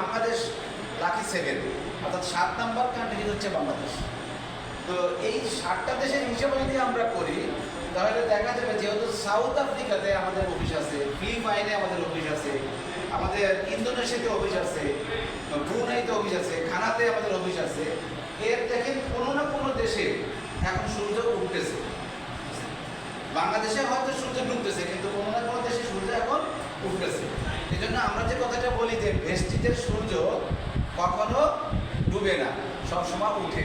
Bangladesh lucky seven অর্থাৎ সাত নম্বর country হচ্ছে বাংলাদেশ। তো এই সাতটা দেশের হিসেবে যদি আমরা করি, তাহলে দেখা যাবে যেহেতু সাউথ আফ্রিকাতে আমাদের অফিস আছে ফিলিপাইনে আমাদের অফিস আছে, আমাদের ইন্দোনেশিয়াতে অফিস আছে ব্রুনাইতে অফিস আছে খানাতে আমাদের অফিস আছে, এর দেখেন কোনো না কোনো দেশে এখন সূর্য উঠতেছে। বাংলাদেশে হয়তো সূর্য ডুবতেছে, কিন্তু কোনো না কোনো দেশে সূর্য এখন উঠতেছে। এই জন্য আমরা যে কথাটা বলি যে ভেস্টিজের সূর্য কখনো ডুবে না, সবসময় উঠে।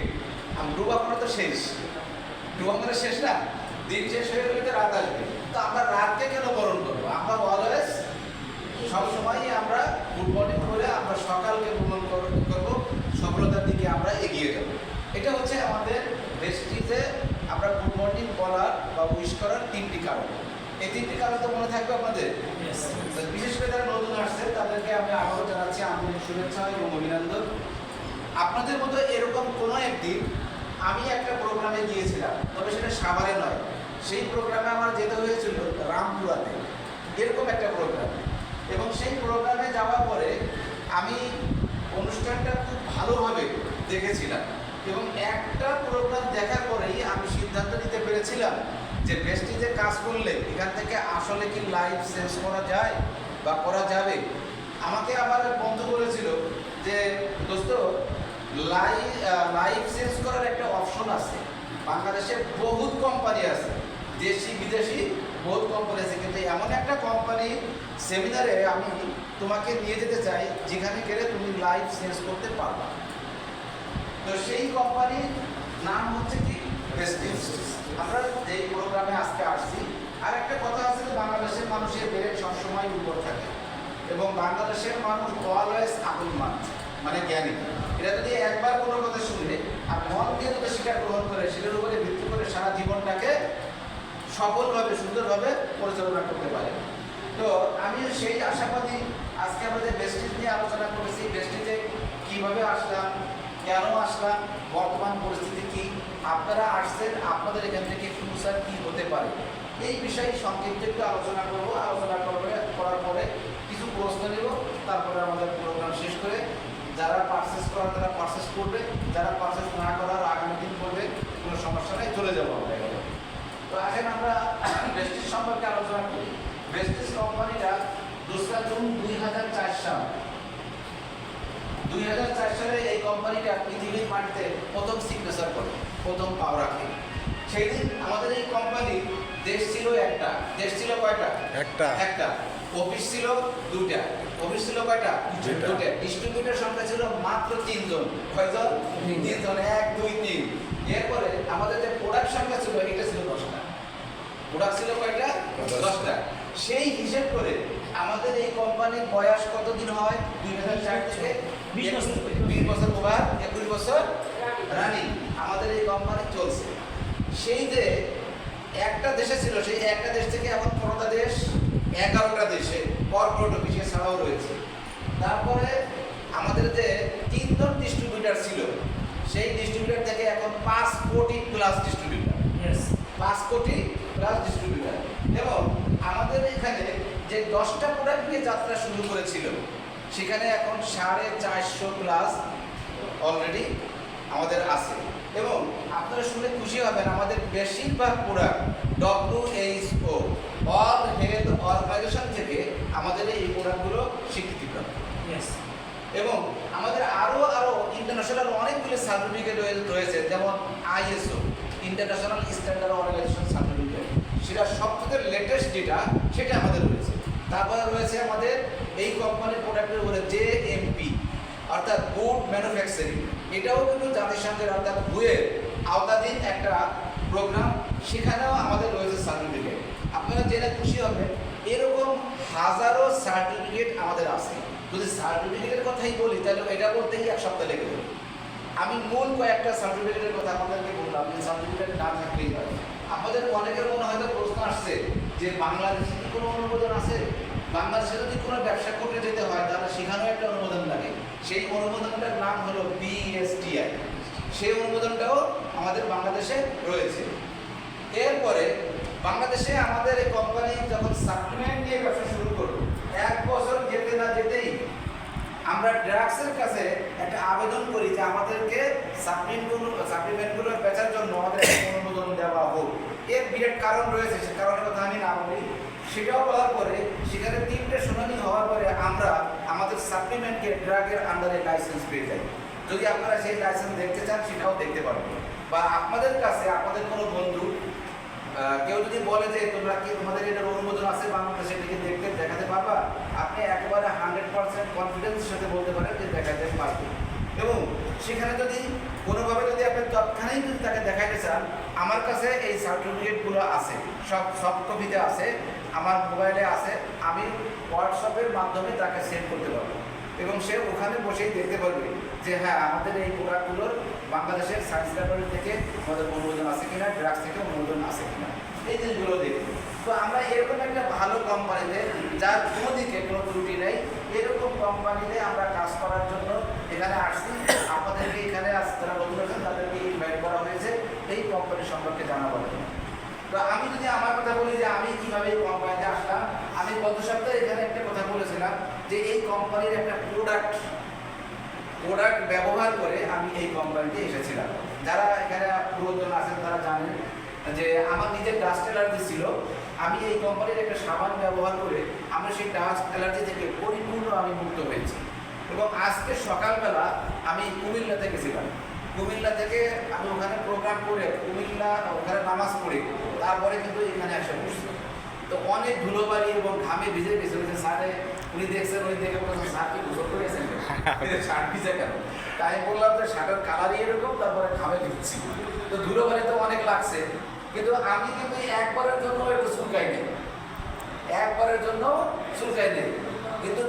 আর ডুবানো তো শেষ। ডুবানো শেষ না? দিন শেষ হয়ে গেলে তো রাত আসবে। তো আমরা রাতকে কেন বরণ করব? আমরা অলওয়েজ সবসময়ই আমরা গুড মর্নিং করে আমরা সকালকে ভ্রমণ করব সফলতার দিকে আমরা এগিয়ে যাব এটা হচ্ছে আমাদের ভেস্টিজে আমরা গুড মর্নিং বলার বা উইশ করার তিনটি কারণ এই তিনটি কারণ তো মনে থাকবে আপনাদের তো বিশেষ করে যারা নতুন আসছে তাদেরকে আমি আবারও জানাচ্ছি আন্তরিক শুভেচ্ছা এবং অভিনন্দন। আপনাদের মতো এরকম কোনো একদিন আমি একটা প্রোগ্রামে গিয়েছিলাম, তবে সেটা সাভারে নয়। সেই প্রোগ্রামে আমার যেতে হয়েছিল রামপুরাতে, এরকম একটা প্রোগ্রাম। এবং সেই প্রোগ্রামে যাওয়ার পরে আমি অনুষ্ঠানটা খুব ভালোভাবে দেখেছিলাম। এবং একটা প্রোগ্রাম দেখার পরেই আমি সিদ্ধান্ত নিতে পেরেছিলাম যে বেস্টিজে কাজ করলে এখান থেকে আসলে কি লাইভ চেঞ্জ করা যায় বা করা যাবে আমাকে আবার বন্ধু বলেছিল যে, দোস্ত লাইভ লাইভ চেঞ্জ করার একটা অপশন আছে। বাংলাদেশে বহুত কোম্পানি আছে। দেশি, বিদেশি বহুত কোম্পানি আছে। কিন্তু এমন একটা কোম্পানি সেমিনারে আমি তোমাকে নিয়ে যেতে চাই, যেখানে গেলে তুমি লাইভ চেঞ্জ করতে পারবা। তো সেই কোম্পানির নাম হচ্ছে কি? প্রেস্টিজ আমরা যেই প্রোগ্রামে আজকে আসছি। আর একটা কথা আছে যে, বাংলাদেশের মানুষের ব্রেন সবসময় উপর থাকে। এবং বাংলাদেশের মানুষ অলওয়েজ আকলমান মানে জ্ঞানী। এটা যদি একবার কোনো কথা শুনলে, আর মন দিয়ে যদি সেটা গ্রহণ করে, সেটার উপরে ভিত্তি করে সারা জীবনটাকে সফলভাবে, সুন্দরভাবে পরিচালনা করতে পারে। তো আমি সেই আশাবাদী আজকে আমাদের বেস্টিজ নিয়ে আলোচনা করেছি বেস্টিজে কীভাবে আসলাম, কেন আসলাম, বর্তমান পরিস্থিতি কি, আপনারা আসছেন, আপনাদের এখান থেকে ফিউচার কি হতে পারে, এই বিষয়ে সংক্ষিপ্ত একটু আলোচনা করব। আলোচনা করবে করার পরে প্রশ্ন নেব, তারপরে আমাদের প্রোগ্রাম শেষ করে যারা পারচেস করার, তারা পারচেস করবে, যারা পারচেস না করার আগামী দিন করবে কোনো সমস্যা নেই, চলে যাব আমরা। তো এখন আমরা বেস্টিজ সম্পর্কে আলোচনা করি। বেস্টিজ কোম্পানিটা দোসরা জুন দুই হাজার চার সাল। দুই হাজার চার সালে এই কোম্পানিটা পৃথিবীর মাটিতে প্রথম সিগনেচার করে, প্রথম পাও রাখে সেই দিন আমাদের এই কোম্পানি দেশ ছিল একটা। দেশ ছিল কয়টা? একটা। একটা। অফিস ছিল দুইটা। অফিস ছিল কয়টা। দুইটা। ডিস্ট্রিবিউটর সংখ্যা ছিল মাত্র তিনজন। কয়জন? তিনজন। এক দুই তিন। এরপরে আমাদের যে প্রোডাক্ট সংখ্যা ছিল এটা ছিল দশটা। প্রোডাক্ট ছিল কয়টা? দশটা। সেই হিসেব করে আমাদের এই কোম্পানির বয়স কতদিন হয়? দুই হাজার চার থেকে বিশ বছর। বিশ বছর ওভার একুশ বছর রানিং আমাদের এই কোম্পানি চলছে। সেই যে একটা দেশে ছিল সেই একটা দেশ থেকে এখন পনেরোটা দেশ এগারোটা দেশে কর্পোরেট অফিসে ছাড়াও রয়েছে। তারপরে আমাদের যে তিনজন ডিস্ট্রিবিউটার ছিল সেই ডিস্ট্রিবিউটার থেকে এখন পাঁচ কোটি প্লাস ডিস্ট্রিবিউটার. পাঁচ কোটি প্লাস ডিস্ট্রিবিউটার এবং আমাদের এখানে যে দশটা প্রোডাক্ট নিয়ে যাত্রা শুরু করেছিল সেখানে এখন সাড়ে চারশো প্লাস অলরেডি আমাদের আছে। এবং আপনারা শুনে খুশি হবেন আমাদের বেশিরভাগ product WHO all health organization থেকে আমাদের এই প্রোডাক্টগুলো স্বীকৃতিপ্রাপ্ত Yes. এবং আমাদের আরও আরও ইন্টারন্যাশনাল অনেকগুলো সার্টিফিকেট রয়েছে যেমন ISO international standard organization certificate সেটা সবথেকে লেটেস্ট যেটা সেটা আমাদের রয়েছে। তারপরে রয়েছে আমাদের এই কোম্পানির প্রোডাক্টের উপরে জে এমপি অর্থাৎ গুড ম্যানুফ্যাকচারিং এটাও কিন্তু জাতিসংঘের অর্থাৎ বুয়ের আওতাধীন একটা প্রোগ্রাম, সেখানেও আমাদের রয়েছে সার্টিফিকেট আপনারা জেনে খুশি হবেন, এরকম হাজারো সার্টিফিকেট আমাদের আছে। যদি সার্টিফিকেটের কথাই বলি, তাহলে এটা বলতেই এক সপ্তাহ লেগে যাবে। আমি মূল কয়েকটা সার্টিফিকেটের কথা আপনাদেরকে বললাম যে সার্টিফিকেট না থাকলেই হয় আমাদের অনেকের মনে হয়তো প্রশ্ন আসছে যে বাংলাদেশে কি কোনো অনুমোদন আছে? বাংলাদেশে যদি কোনো ব্যবসা করতে যেতে হয়, তাহলে সেখানেও একটা অনুমোদন লাগে। সেই অনুমোদনটার নাম হলো বিএসটিআই। সেই অনুমোদনটাও আমাদের বাংলাদেশে রয়েছে। এরপরে বাংলাদেশে আমাদের এই কোম্পানি যখন সাপ্লিমেন্ট নিয়ে ব্যবসা শুরু করল, এক বছর যেতে না যেতেই আমরা ড্রাগসের কাছে একটা আবেদন করি যে আমাদেরকে সাপ্লিমেন্টগুলো সাপ্লিমেন্টগুলো বেচার জন্য আমাদের অনুমোদন দেওয়া হোক। এর বিরাট কারণ রয়েছে, সে কারণের কথা আমি না বলি। সেটাও বলার পরে, সেখানে তিনটে শুনানি হওয়ার পরে আমরা আমাদের সাপ্লিমেন্টকে ড্রাগের আন্ডারে লাইসেন্স পেয়ে যাই। যদি আপনারা সেই লাইসেন্স দেখতে চান, সেটাও দেখতে পারবেন। বা আপনাদের কাছে, আপনাদের কোনো বন্ধু কেউ যদি বলে যে তোমরা কি, তোমাদের এটার অনুমোদন আছে বাংলাদেশে, এটাকে দেখতে, দেখাতে পারবা? আপনি একেবারে হান্ড্রেড পার্সেন্ট কনফিডেন্সের সাথে বলতে পারেন যে দেখাতে পারবে। এবং সেখানে যদি কোনোভাবে যদি আপনি তৎক্ষণাৎ যদি তাকে দেখাইতে চান, আমার কাছে এই সার্টিফিকেটগুলো আছে, সব সব কপিতে আছে। আমার মোবাইলে আছে, আমি হোয়াটসঅ্যাপের মাধ্যমে তাকে সেন্ড করতে পারব। এবং সে ওখানে বসেই দেখতে পারবে যে হ্যাঁ আমাদের এই প্রোডাক্টগুলোর বাংলাদেশের সায়েন্স ল্যাবরেটরি থেকে আমাদের অনুমোদন আছে কিনা ড্রাগস থেকে অনুমোদন আছে কিনা। এই জিনিসগুলো দেখবে তো আমরা এরকম একটা ভালো কোম্পানিতে যার কোনো দিকে কোনো ত্রুটি নেই, এরকম কোম্পানিতে আমরা কাজ করার জন্য এখানে আসছি। আপনাদেরকে এখানে আজ যারা নতুন আছেন, তাদেরকে ইনভাইট করা হয়েছে। এই কোম্পানি সম্পর্কে জন্য তো আমি যদি আমার কথা বলি যে আমি কীভাবে এই কোম্পানিতে আসলাম, আমি গত সপ্তাহে এখানে একটা কথা বলেছিলাম যে এই কোম্পানির একটা প্রোডাক্ট প্রোডাক্ট ব্যবহার করে আমি এই কোম্পানিতে এসেছিলাম। যারা এখানে পুরাতন আছেন তারা জানেন যে আমার নিজের ডাস্ট অ্যালার্জি ছিল। আমি এই কোম্পানির একটা সাবান ব্যবহার করে আমি সেই ডাস্ট অ্যালার্জি থেকে পরিপূর্ণ আমি মুক্ত হয়েছি। এবং আজকে সকালবেলা আমি কুমিল্লাতে গেছিলাম। কুমিল্লা থেকে আমি ওখানে প্রোগ্রাম করে কুমিল্লা ওখানে নামাজ পড়ে তারপরে কিন্তু এখানে এসে বসছি তো অনেক ধুলোবালি এবং ঘামে ভিজে গেছে। ওই যে স্যারে উনি দেখছেন ওই দেখে বলছেন স্যার কি গোসল করেছেন শার্ট ভিজে কেন তাই বললাম যে শার্টের কালারই এরকম তারপরে ঘামে ভিজছি। তো ধুলোবালি তো অনেক লাগছে। কিন্তু আমি কিন্তু একবারের জন্য একটু চুলকাই নেই একবারের জন্য চুলকাই নেই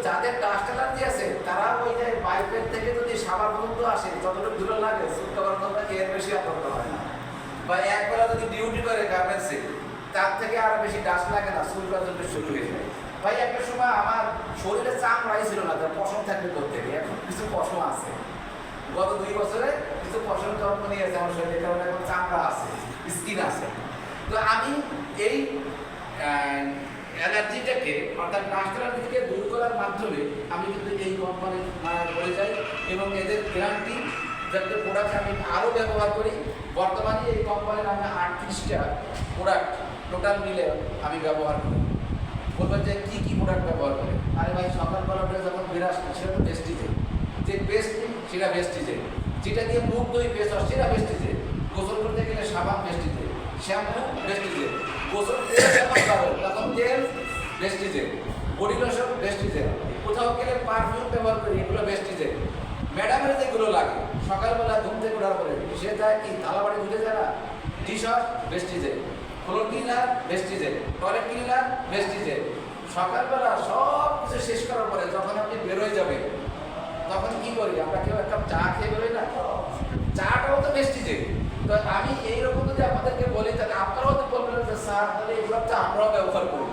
যাদের ডাস্ট অ্যালার্জি আছে, তারা ওই যে বাইকের থেকে যদি সাবার পর্যন্ত আসে, যতটুকু ধুলো লাগে চুলকাবার জন্য এর বেশি দরকার হয় না। বা একবেলা যদি ডিউটি করে গার্মেন্টসে তার থেকে আর বেশি ডাস্ট লাগে না চুলকার জন্য শুরু হয়ে যায়। ভাই, একটা সময় আমার শরীরে চামড়াই ছিল না, তার পশম থাকবে করতে এখন কিছু পশম আছে। গত দুই বছরে কিছু পশম জন্ম নিয়েছে আমার শরীরে, কারণ এখন চামড়া আছে স্কিন আছে। তো আমি এই অ্যালার্জিটাকে অর্থাৎ ডাস্ট অ্যালার্জিকে দূর করার মাধ্যমে আমি কিন্তু এই কোম্পানি বলে যাই এবং এদের গ্যারান্টি যাতে প্রোডাক্ট আমি আরও ব্যবহার করি। বর্তমানে এই কোম্পানির আমি আটত্রিশটা প্রোডাক্ট টোটাল মিলে আমি ব্যবহার করি। বলবেন যে কী কী প্রোডাক্ট ব্যবহার করে? আরে ভাই, সকালবেলা উঠে যখন বিরাস সেটা তো বেস্টিজে যে। বেস্ট সেটা বেস্টিজে যেটা দিয়ে মুখ দই বেস্ট সেটা বেস্টিজে গোসল করতে গেলে সাবান বেস্টিজে শ্যাম্পু বেস্টিজে গোসল তখন তেল বেস্টিজে বডি লোশন বেস্টিজে কোথাও গেলে পারফিউম ব্যবহার করি, এগুলো বেস্টিজে ম্যাডামের যেগুলো লাগে, সকালবেলা ঘুম থেকে ওঠার পরে সে যায় কি থালাবাড়ি ধুতে যায় না টি শার্ট বেস্টিজে ফ্লোর ক্লিনার বেস্টিজে টয়লেট ক্লিনার বেস্টিজে সকালবেলা সব কিছু শেষ করার পরে যখন আপনি বেরোয় যাবেন, তখন কি করি, আমরা কেউ এক কাপ চা খেয়ে বেরোই না? চাটাও তো বেস্টিজে তো আমি এইরকম যদি আপনাদেরকে বলি, তাহলে আপনারাও তো বলবেন যে স্যার, তাহলে তো আমরাও ব্যবহার করি।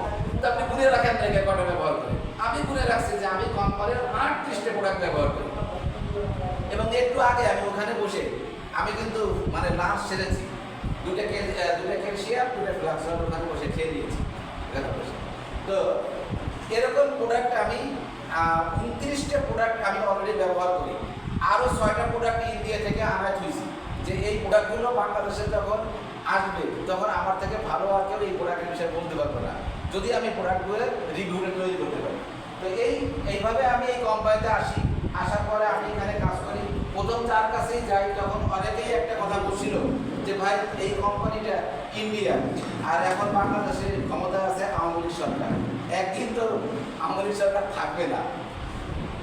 আপনি গুনে রাখেন না ব্যবহার করি। আমি গুনে রাখছি যে আমি কোম্পানির আটত্রিশটা প্রোডাক্ট ব্যবহার করি। এবং একটু আগে আমি ওখানে বসে, আমি কিন্তু মানে লাঞ্চ সেরেছি। দুটা কে দুটা ক্যালসিয়াম দুটা ফ্লাক্স ওখানে বসে খেয়ে বসে। তো এরকম প্রোডাক্ট আমি উনত্রিশটা প্রোডাক্ট আমি অলরেডি ব্যবহার করি। আরও ছয়টা প্রোডাক্ট ইন্ডিয়া থেকে আনা হয়েছি যে এই প্রোডাক্টগুলো বাংলাদেশে যখন আসবে, তখন আমার থেকে ভালো আর কেউ এই প্রোডাক্টের বিষয়ে বলতে পারবে না। যদি আমি প্রোডাক্টগুলো রিভিউটা তৈরি করতে পারি। তো এই, এইভাবে আমি এই কোম্পানিতে আসি। আসার পরে আমি এখানে কাজ করি। প্রথম যার কাছেই যাই, তখন অনেকেই একটা কথা বলছিল যে, ভাই, এই কোম্পানিটা ইন্ডিয়া আর এখন বাংলাদেশে ক্ষমতা আছে আওয়ামী লীগ সরকার। একদিন তো আওয়ামী লীগ সরকার থাকবে না।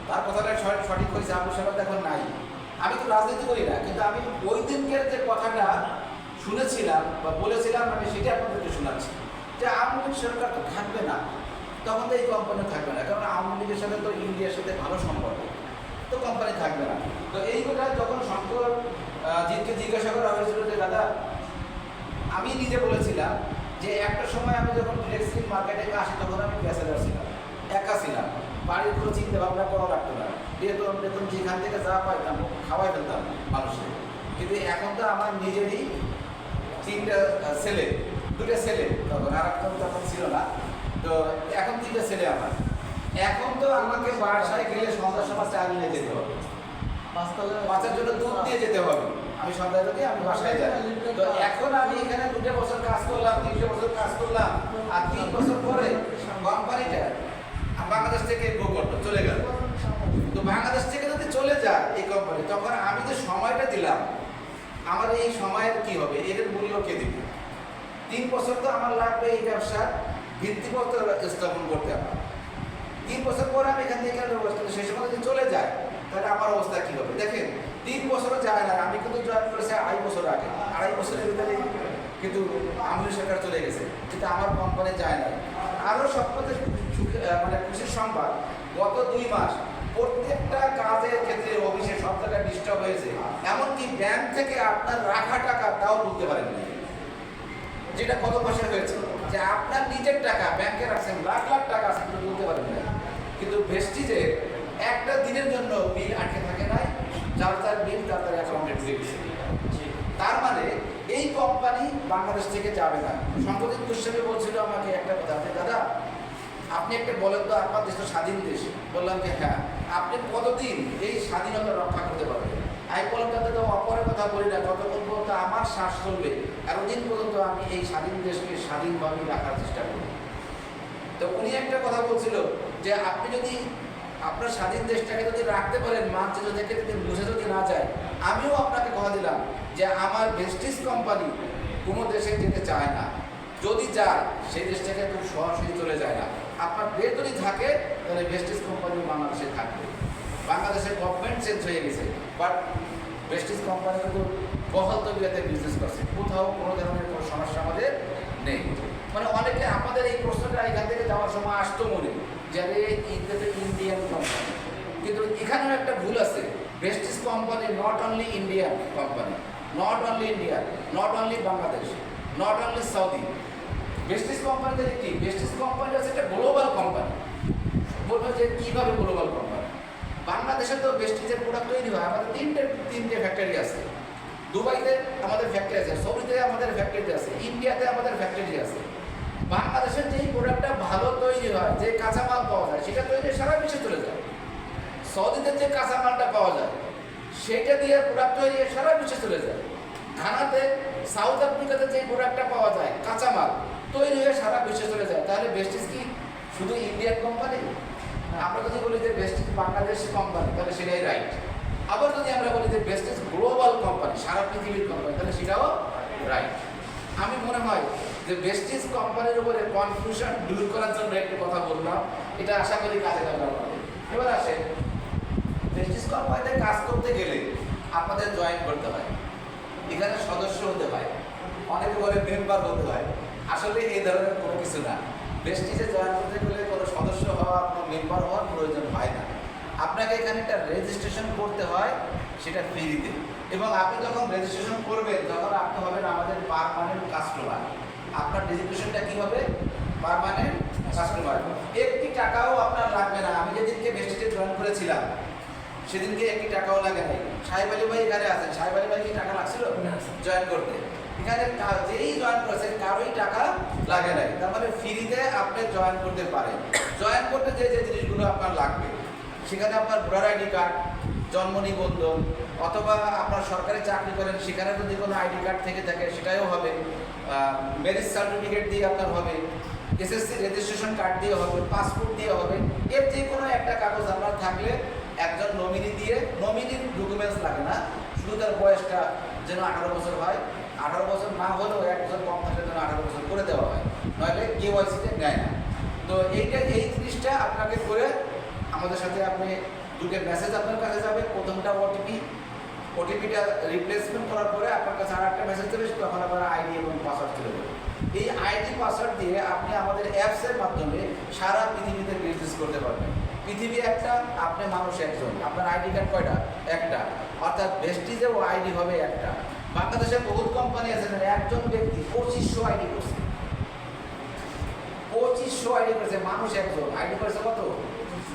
তার কথাটা সঠিক হয়েছে আবু সাহেব, এখন নাই। আমি তো রাজনীতি করি না, কিন্তু আমি ওই দিনকের যে কথাটা শুনেছিলাম বা বলেছিলাম, আমি সেটা আপনাদেরকে শোনাচ্ছি। যে আওয়ামী লীগ সরকার তো থাকবে না, তখন তো এই কোম্পানি থাকবে না, কারণ আওয়ামী লীগের সাথে তো ইন্ডিয়ার সাথে ভালো সম্পর্ক, তো কোম্পানি থাকবে না। তো এইগুলা যখন শঙ্কর জিতকে জিজ্ঞাসা করা হয়েছিল যে, দাদা, আমি নিজে বলেছিলাম যে একটা সময় আমি যখন ফ্লেক্সিং মার্কেটে আসি, তখন আমি ব্যাচেলার ছিলাম, একা ছিলাম। বাড়ির কোনো চিন্তা ভাবনা করা লাগতো না। বেতন বেতন যেখান থেকে যা পাইতাম, খাওয়াই ফেলতাম মানুষের। কিন্তু এখন তো আমার নিজেরই তিনটা ছেলে দুটো ছেলে তখন আর একটা তখন ছিল না। তো এখন তিনটা ছেলে আমার। এখন তো আমাকে বাসায় গেলে সন্ধ্যার সময় চা নিয়ে যেতে হবে। বাচ্চার জন্য দুধ দিয়ে যেতে হবে। আমি সন্ধ্যা যদি আমি বাসায় যাই। তো এখন আমি এখানে দুটো বছর কাজ করলাম তিনটে বছর কাজ করলাম আর তিন বছর পরে কোম্পানিটা বাংলাদেশ থেকে গো করল চলে গেল। তো বাংলাদেশ থেকে যদি চলে যায় এই কোম্পানি তখন আমি যে সময়টা দিলাম আমার এই সময়ের কি হবে? এর মূল্য কে দিবে? তিন বছর তো আমার লাগবে এই ব্যবসার ভিত্তিপত্র স্থাপন করতে আমার। তিন বছর পরে আমি এখান থেকে সেই সময় যদি চলে যায় তাহলে আমার অবস্থা কি হবে? দেখেন তিন বছরও যায় না। আমি কিন্তু জয়েন করেছি আড়াই বছর আগে। আড়াই বছরের ভিতরে কিন্তু আমলি সরকার চলে গেছে। কিন্তু আমার কোম্পানি যায় না আরও সুখে- আহ, মানে খুশির সংবাদ। গত দুই মাস প্রত্যেকটা কাজের ক্ষেত্রে অফিসে সব জায়গায় ডিস্টার্ব হয়েছে। এমনকি ব্যাংক থেকে আপনার রাখা টাকা তাও তুলতে পারেননি যেটা গত মাসে হয়েছে যে আপনার নিজের টাকা ব্যাংকে রাখছেন লাখ লাখ টাকা আছে কিন্তু তুলতে পারেন না কিন্তু ভেস্টিজে একটা দিনের জন্য বিল আটকে থাকে নাই যার যার বিল তার তার অ্যাকাউন্টে ঢুকে গেছে। তার মানে এই কোম্পানি বাংলাদেশ থেকে যাবে না। সম্প্রতি গোস্বামী বলছিল আমাকে একটা কথা দাদা আপনি একটা বলেন তো আপনার দেশ তো স্বাধীন দেশ। বললাম যে হ্যাঁ। আপনি কতদিন এই স্বাধীনতা রক্ষা করতে পারবেন? আমি বললাম তাতে তো অপরের কথা বলি না যতক্ষণ পর্যন্ত আমার শ্বাস চলবে। এতদিন পর্যন্ত আমি এই স্বাধীন দেশকে স্বাধীনভাবে রাখার চেষ্টা করি। তো উনি একটা কথা বলছিল যে, আপনি যদি আপনার স্বাধীন দেশটাকে যদি রাখতে পারেন মানচিত্র থেকে যদি বুঝে যদি না যায়, আমিও আপনাকে কথা দিলাম যে, আমার ভেস্টিজ কোম্পানি কোনো দেশে যেতে চায় না। যদি যায়, সেই দেশটাকে খুব সরাসরি চলে যায় না। আপনার যদি থাকে তাহলে ভেস্টিজ কোম্পানি বাংলাদেশে থাকবে। বাংলাদেশের গভর্নমেন্ট চেঞ্জ হয়ে গেছে বাট ভেস্টিজ কোম্পানি কিন্তু বহল তবিয়াতে বিজনেস করছে। কোথাও কোনো ধরনের কোনো সমস্যা আমাদের নেই। মানে অনেকে আমাদের এই প্রশ্নটা এখান থেকে যাওয়ার সময় আসতো মনে, যে এটা ইন্ডিয়ান কোম্পানি কিন্তু এখানেও একটা ভুল আছে। Vestige company not only Indian company not only India not only Bangladesh not only Saudi Vestige কোম্পানিতে কি ভেস্টিজ কোম্পানি হচ্ছে একটা গ্লোবাল কোম্পানি বলব যে কীভাবে গ্লোবাল কোম্পানি বাংলাদেশে তো বেস্টিজের প্রোডাক্ট তৈরি হয়, আমাদের তিনটে তিনটে ফ্যাক্টরি আছে। দুবাইতে আমাদের ফ্যাক্টরি আছে, সৌদিতে আমাদের ফ্যাক্টরি আছে, ইন্ডিয়াতে আমাদের ফ্যাক্টরি আছে। বাংলাদেশের যেই প্রোডাক্টটা ভালো তৈরি হয়, যে কাঁচামাল পাওয়া যায়, সেটা তৈরি সারা বিশ্বে চলে যায়। সৌদিতে যে কাঁচামালটা পাওয়া যায় সেটা দিয়ে প্রোডাক্ট তৈরি সারা বিশ্বে চলে যায়। ঘানাতে, সাউথ আফ্রিকাতে যে প্রোডাক্টটা পাওয়া যায়, কাঁচামাল, তৈরি হয়ে সারা বিশ্বে চলে যায়। তাহলে বেস্টিস কি শুধু ইন্ডিয়ান কোম্পানি আমরা যদি বলি যে বেস্টিস বাংলাদেশ কোম্পানি তাহলে সেটাই রাইট আবার যদি আমরা বলি যে বেস্টিস গ্লোবাল কোম্পানি সারা পৃথিবীর কোম্পানি তাহলে সেটাও রাইট আমি মনে হয় যে বেস্টিস কোম্পানির উপরে কনফিউশন দূর করার জন্য একটু কথা বললাম। এটা আশা করি কাজে লাগবে এবার আসে বেস্টিস কোম্পানিতে কাজ করতে গেলে আপনাদের জয়েন করতে হয়। এখানে সদস্য হতে হয়। অনেকে বলে মেম্বার হতে হয়। আসলে এই ধরনের কোনো কিছু না। বেস্টিজে জয়েন করতে গেলে কোনো সদস্য হওয়া কোনো মেম্বার হওয়ার প্রয়োজন হয় না। আপনাকে এখানে একটা রেজিস্ট্রেশন করতে হয় সেটা ফ্রিতে এবং আপনি যখন রেজিস্ট্রেশন করবেন তখন আপনি হবেন আমাদের পারমানেন্ট কাস্টমার আপনার রেজিস্ট্রেশনটা কী হবে? পারমানেন্ট কাস্টমার একটি টাকাও আপনার লাগবে না। আমি যেদিনকে বেস্টিজে জয়েন করেছিলাম সেদিনকে একটি টাকাও লাগে নাই। সাহেব আলী ভাই এখানে আছেন। সাহেব আলী ভাই কি টাকা লাগছিল? জয়েন করতে। এখানে যেই জয়েন করেছেন কারোই টাকা লাগে নাই। তার মানে ফ্রিতে আপনি জয়েন করতে পারেন। জয়েন করতে যে যে জিনিসগুলো আপনার লাগবে। সেখানে আপনার ভোটার আইডি কার্ড, জন্ম নিবন্ধন, অথবা আপনার সরকারি চাকরি করেন, সেখানে যদি কোনো আইডি কার্ড থেকে থাকে, সেটাও হবে। ম্যারেজ সার্টিফিকেট দিয়ে আপনার হবে। এসএসসি রেজিস্ট্রেশন কার্ড দিয়ে হবে পাসপোর্ট দিয়ে হবে। এর যে কোনো একটা কাগজ আপনার থাকলে একজন নমিনি দিয়ে নমিনির ডকুমেন্টস লাগে না। শুধু তার বয়সটা যেন আঠারো বছর হয়। আঠারো বছর না হলেও একজন কম থাকলে যেন আঠারো বছর করে দেওয়া হয়। নইলে কে ওয়াইসিতে নেয় না। তো এইটা, এই জিনিসটা আপনাকে করে আমাদের সাথে আপনি দুটো মেসেজ আপনার কাছে যাবে। প্রথমটা ওটিপি ওটিপিটা রিপ্লেসমেন্ট করার পরে আপনার কাছে আর একটা মেসেজ দেবে তখন আপনার আইডি এবং পাসওয়ার্ড চলে যাবে। এই আইডি পাসওয়ার্ড দিয়ে আপনি আমাদের অ্যাপসের মাধ্যমে সারা পৃথিবীতে বিজনেস করতে পারবেন। পৃথিবী একটা, আপনি মানুষ একজন। আপনার আইডি কার্ড কয়টা? একটা। অর্থাৎ ভেস্টিজেও আইডি হবে একটা। বাংলাদেশে বহুত কোম্পানি আছে একজন ব্যক্তি পঁচিশশো আইডি করছে। পঁচিশশো আইডি করেছে, মানুষ একজন। আইডি করেছে কত?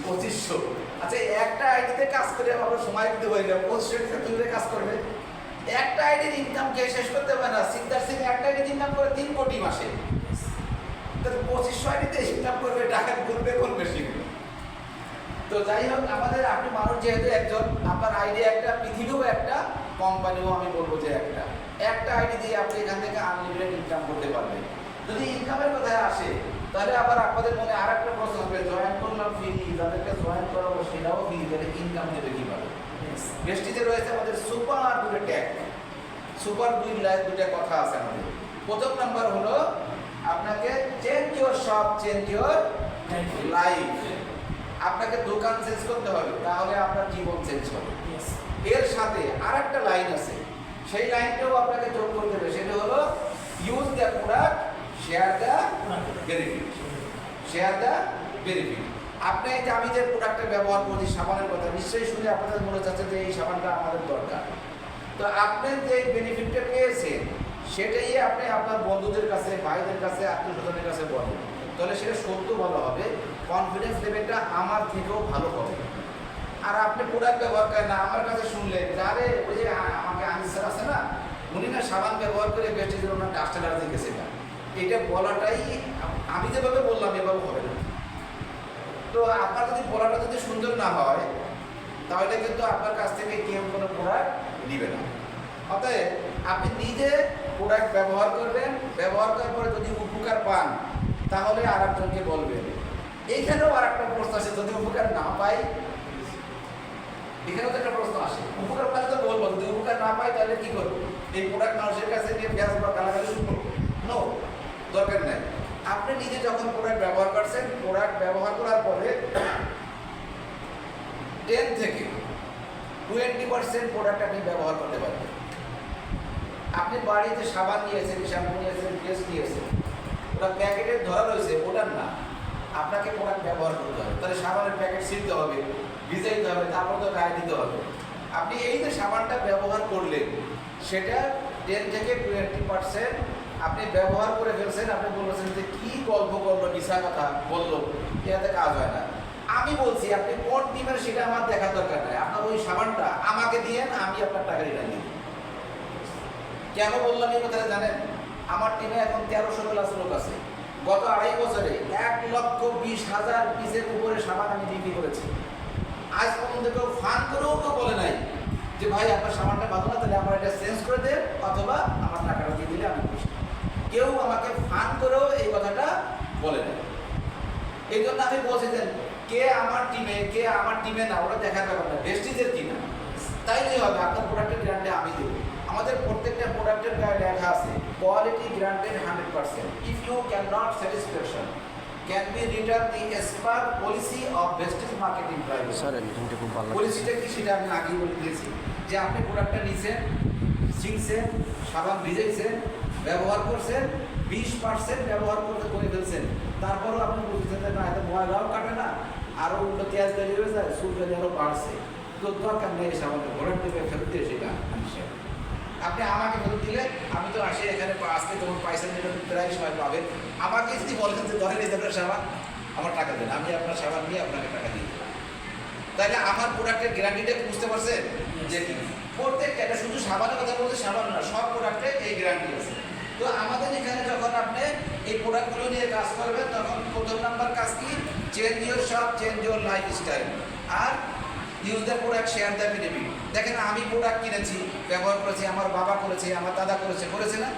পঁচিশশো। আচ্ছা একটা আইডিতে কাজ করে আমরা সময় দিতে হয়ে যাবে পঁচিশশো কি কাজ করবে। একটা আইডির ইনকাম কে শেষ করতে পারে না। সিদ্ধার সিং একটা আইডির ইনকাম করে তিন কোটি মাসে। তাহলে পঁচিশশো আইডিতে ইনকাম করবে, টাকা ঘুরবে কোন বেশি তো যাই হোক, আমাদের আপনি মানুষ যেহেতু একজন, আপনার আইডি একটা, পৃথিবীও একটা। কোম্পানিও আমি বলব যে একটা। একটা আইডি দিয়ে আপনি এখান থেকে আনলিমিটেড ইনকাম করতে পারবেন। যদি ইনকামের কথায় আসে তাহলে আবার আপনাদের মনে আর একটা প্রশ্ন হবে জয়েন করলাম ফ্রি যাদেরকে জয়েন করাবো সেটাও ফি তাহলে ইনকাম দেবে কীভাবে? বেস্টিতে রয়েছে আমাদের সুপার আর দুটো ট্যাগ সুপার দুই দুটা কথা আছে আমাদের। প্রথম নাম্বার হলো আপনাকে change your shop change your life আপনাকে দোকান চেঞ্জ করতে হবে তাহলে আপনার জীবন চেঞ্জ হবে। এর সাথে আর একটা লাইন আছে। সেই লাইনটাও আপনাকে যোগ করতে হবে সেটা হলো use the product share the benefit share the benefit আপনি যে আমি যে প্রোডাক্টটা ব্যবহার করছি, সাবানের কথা, নিশ্চয়ই শুনে আপনাদের মনে হচ্ছে যে এই সাবানটা আমাদের দরকার। তো আপনি যে বেনিফিটটা পেয়েছেন, সেটাই আপনি আপনার বন্ধুদের কাছে, ভাইদের কাছে আত্মীয় স্বজনের কাছে বলেন। তাহলে সেটা সত্য ভালো হবে। কনফিডেন্স লেভেলটা আমার থেকেও ভালো হবে। আর আপনি প্রোডাক্ট ব্যবহার করেন না, আমার কাছে শুনলেন যারে ওই যে আমাকে আনিস স্যার আছে না, উনি না সাবান ব্যবহার করে বেস্টেজের ওনার ডাস্ট অ্যালার্জি গেছে এটা। এটা বলাটাই, আমি যেভাবে বললাম, এভাবে হবে না। তো আপনার যদি বলাটা যদি সুন্দর না হয়, তাহলে কিন্তু আপনার কাছ থেকে কেউ কোনো প্রোডাক্ট নিবে না। অতএব, আপনি নিজে প্রোডাক্ট ব্যবহার করবেন, ব্যবহার করার পরে যদি উপকার পান, তাহলে আর একজনকে বলবেন। এইখানেও আর একটা প্রশ্ন আছে যদি উপকার না পাই এখানেও তো একটা প্রশ্ন আসে। উপকার পাইলে তো বলব, যদি উপকার না পাই তাহলে কি করব? এই প্রোডাক্ট মানুষের কাছে নিয়ে ব্যাস বা গালাগালি শুরু নো দরকার নেই। আপনি নিজে যখন প্রোডাক্ট ব্যবহার করছেন প্রোডাক্ট ব্যবহার করার পরে টেন থেকে টোয়েন্টি পার্সেন্ট প্রোডাক্ট আপনি ব্যবহার করতে পারবেন। আপনি বাড়িতে সাবান নিয়েছেন শ্যাম্পু নিয়েছেন পেস্ট নিয়েছেন, ওটা প্যাকেটের ধরা রয়েছে ওটার না। আপনাকে প্রোডাক্ট ব্যবহার করতে হবে। তাহলে সাবানের প্যাকেট ছিঁড়তে হবে। ভিজাইতে হবে, তারপর তো গায়ে দিতে হবে। আপনি এই যে সাবানটা ব্যবহার করলেন, সেটা টেন থেকে টোয়েন্টি পার্সেন্ট আপনি ব্যবহার করে ফেলছেন, আপনি বলেছেন যে কি গল্প করল মিশা কথা বলল, এটাতে কাজ হয় না। আমি বলছি, আপনি কোন টিমের সেটা আমার দেখা দরকার নাই। আপনার ওই সাবানটা আমাকে দিয়েন আমি আপনার টাকা রিটার্ন দিই। কেন বললাম এই কথাটা জানেন? আমার টিমে এখন তেরোশো প্লাস লোক আছে। গত আড়াই বছরে এক লক্ষ বিশ হাজার পিসের উপরে সাবান আমি বিক্রি করেছি। আজ পর্যন্ত কেউ ফান করেও কেউ বলে নাই যে, ভাই, আপনার সামানটা ভালো না, তাহলে আমার এটা চেঞ্জ করে দেন অথবা আমার টাকাটা দিয়ে দিলে আমি খুশি। কেউ আমাকে ফান করেও এই কথাটা বলে নাই। এই জন্য আমি বলছি যে, কে আমার টিমে কে আমার টিমে না, ওরা দেখার ব্যাপার না বেস্টিজের কি না তাইলেই হবে, আপনার প্রোডাক্টের গ্যারান্টি আমি দেবো। আমাদের প্রত্যেকটা প্রোডাক্টের গায়ে লেখা আছে quality guaranteed hundred percent if you can not satisfaction can be return the as per policy of Vestige marketing private sir এডিটিংটা খুব ভালো পলিসিটা কি সেটা আমি আগেই বলে দিয়েছি। যে আপনি প্রোডাক্টটা নিছেন শিখছেন সাবান ভিজাইছেন ব্যবহার করছেন বিশ পার্সেন্ট ব্যবহার করতে করে ফেলছেন। তারপরও আপনি বুঝতেছেন না এত ময়লাও কাটে না। আরও তেজ বেরিয়ে হয়ে যায় সুর বেরিয়ে আরও বাড়ছে। তো দরকার নেই সাবানের প্রোডাক্ট দেবে ফেরত দিয়ে সেটা আনিসে। আপনি আমাকে ফেরত দিলে আমি তো আসি এখানে আসতে তখন পয়সা নিলে প্রায় সময় পাবেন আমাকে যদি বলেন যে ধরেন এই ধরনের সাবান আমার টাকা দেন, আমি আপনার সাবান নিয়ে আপনাকে টাকা দিয়ে তাহলে আমার প্রোডাক্টের গ্যারান্টিটা বুঝতে পারছেন? যে কি? প্রত্যেকটা এটা শুধু সাবানের কথা বলতে সাবান না, সব প্রোডাক্টে এই গ্যারান্টি আছে। তো আমাদের এখানে যখন আপনি এই প্রোডাক্টগুলো নিয়ে কাজ করবেন, তখন প্রথম নাম্বার কাজ কি? Change your shop change your lifestyle R use the product share the benefit দেখেন, আমি প্রোডাক্ট কিনেছি, ব্যবহার করেছি, আমার বাবা করেছে, আমার দাদা করেছে করেছে না?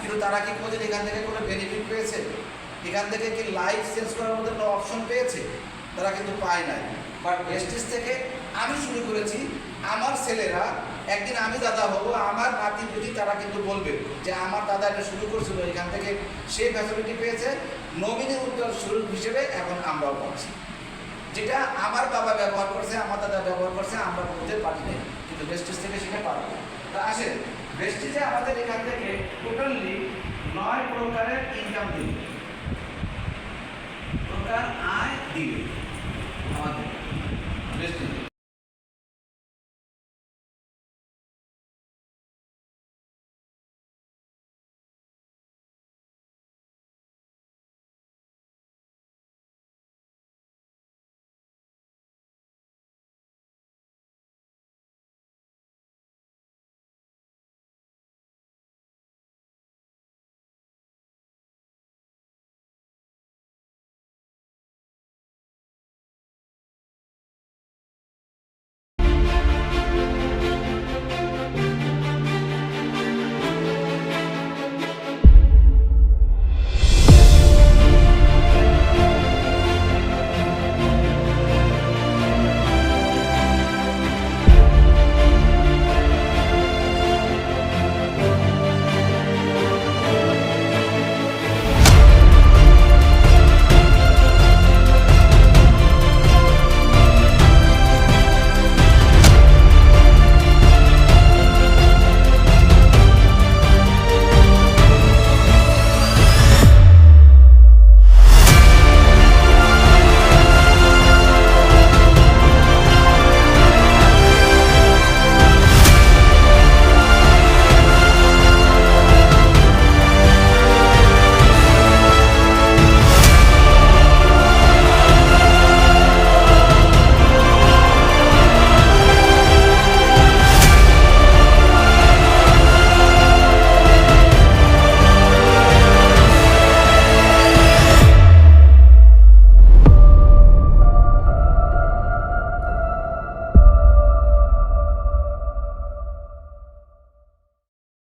কিন্তু তারা কি কোনোদিন এখান থেকে কোনো বেনিফিট পেয়েছে? এখান থেকে কি লাইফ চেঞ্জ করার মতো কোনো অপশন পেয়েছে? তারা কিন্তু পায় নাই। বাট ভেস্টিজ থেকে আমি শুরু করেছি, আমার ছেলেরা, একদিন আমি দাদা হব, আমার নাতি যদি তারা কিন্তু বলবে যে আমার দাদা এটা শুরু করছিল, এখান থেকে সে ফ্যাসিলিটি পেয়েছে নমিনি উত্তর শুরু হিসেবে এখন আমরাও পাচ্ছি। যেটা আমার বাবা ব্যবহার করছে, আমার দাদা ব্যবহার করছে, আমরা বুঝতে পারি কিন্তু ভেস্টিজ থেকে সেটা পারব তা আসেন ভেস্টিজে আমাদের এখান থেকে টোটালি নয় প্রকারের ইনকাম দিবে। প্রকার আয় দিবে আমাদের। বেস্টিজে